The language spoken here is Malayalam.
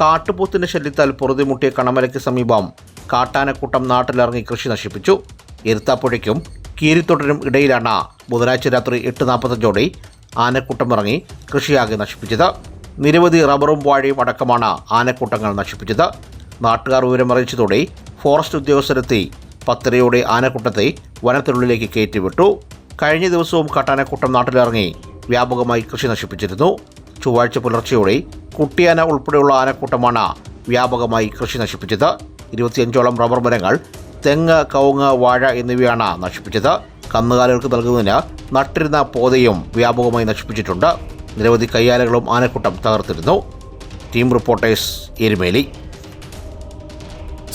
കാട്ടുപോത്തിന്റെ ശല്യത്താൽ പൊറുതിമുട്ടിയ കണമലയ്ക്ക് സമീപം കാട്ടാനക്കൂട്ടം നാട്ടിലിറങ്ങി കൃഷി നശിപ്പിച്ചു. എരുത്താപ്പുഴയ്ക്കും കീരിത്തോട്ടിനും ഇടയിലാണ് ബുധനാഴ്ച രാത്രി എട്ട് നാൽപ്പത്തഞ്ചോടെ ആനക്കൂട്ടം ഇറങ്ങി കൃഷിയാകെ നശിപ്പിച്ചത്. നിരവധി റബ്ബറും വാഴയും അടക്കമാണ് ആനക്കൂട്ടങ്ങൾ നശിപ്പിച്ചത്. നാട്ടുകാർ വിവരമറിയിച്ചതോടെ ഫോറസ്റ്റ് ഉദ്യോഗസ്ഥരെത്തി പത്തരയോടെ ആനക്കൂട്ടത്തെ വനത്തിനുള്ളിലേക്ക് കയറ്റിവിട്ടു. കഴിഞ്ഞ ദിവസവും കാട്ടാനക്കൂട്ടം നാട്ടിലിറങ്ങി വ്യാപകമായി കൃഷി നശിപ്പിച്ചിരുന്നു. ചൊവ്വാഴ്ച പുലർച്ചെയോടെ കുട്ടിയാന ഉൾപ്പെടെയുള്ള ആനക്കൂട്ടമാണ് വ്യാപകമായി കൃഷി നശിപ്പിച്ചത്. ഇരുപത്തിയഞ്ചോളം റബ്ബർ മരങ്ങൾ തെങ്ങ് കവുങ്ങ് വാഴ എന്നിവയാണ് നശിപ്പിച്ചത്. കന്നുകാലികൾക്ക് നൽകുന്നതിന് നട്ടിരുന്ന പോതയും വ്യാപകമായി നശിപ്പിച്ചിട്ടുണ്ട്. നിരവധി കയ്യാലകളും ആനക്കൂട്ടം തകർത്തിരുന്നു. Team reporters Erumeli.